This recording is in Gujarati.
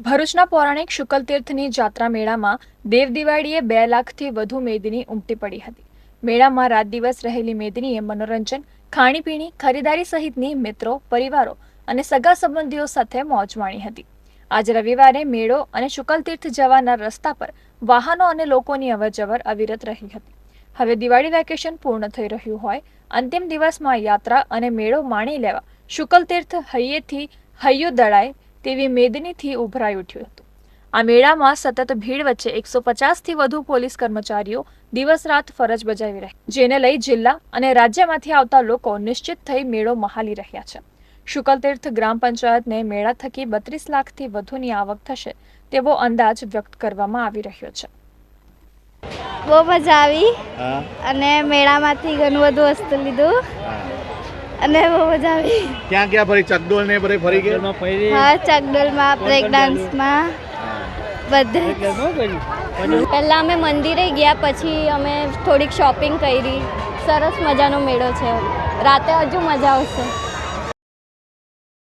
ભરૂચના પૌરાણિક શુકલતીર્થની જાત્રા મેળામાં દેવ દિવાળીએ બે લાખથી વધુ મેદની ઉમટી પડી હતી. મેળામાં રાત દિવસ રહેલી મેદનીએ મનોરંજન, ખાણીપીણી, ખરીદારી સહિતની મિત્રો, પરિવારો અને સગા સંબંધીઓ સાથે મોજ માણી હતી. આજ રવિવારે મેળો અને શુકલતીર્થ જવાના રસ્તા પર વાહનો અને લોકોની અવરજવર અવિરત રહી હતી. હવે દિવાળી વેકેશન પૂર્ણ થઈ રહ્યું હોય, અંતિમ દિવસમાં યાત્રા અને મેળો માણી લેવા શુકલતીર્થ હૈયેથી હૈયો દળાય તેવી મેદનીથી ઉભરાઈ ઉઠ્યું હતું. આ મેળામાં સતત ભીડ વચ્ચે એકસો પચાસથી વધુ પોલીસ કર્મચારીઓ દિવસ રાત ફરજ બજાવી રહ્યા જેને લઈ જિલ્લા અને રાજ્યમાંથી આવતા લોકો નિશ્ચિત થઈ મેળો મહાલી રહ્યા છે. શુકલતીર્થ ગ્રામ પંચાયતને મેળા થકી બત્રીસ લાખથી વધુની આવક થશે તેવો અંદાજ વ્યક્ત કરવામાં આવી રહ્યો છે. બહુ મજા આવી અને મેળામાંથી ઘણું બધું વસ્તુ લીધું. અને બહુ મજા આવી. ક્યાં ક્યાં ફરી? ચકડોલ ને ફરી ફરી ગયા? હા ચકડોલમાં બ્રેક ડાન્સમાં બધે. પહેલાં અમે મંદિરે ગયા પછી અમે થોડીક શોપિંગ કરી. સરસ મજાનો મેળો છે. રાતે હજુ મજા આવશે.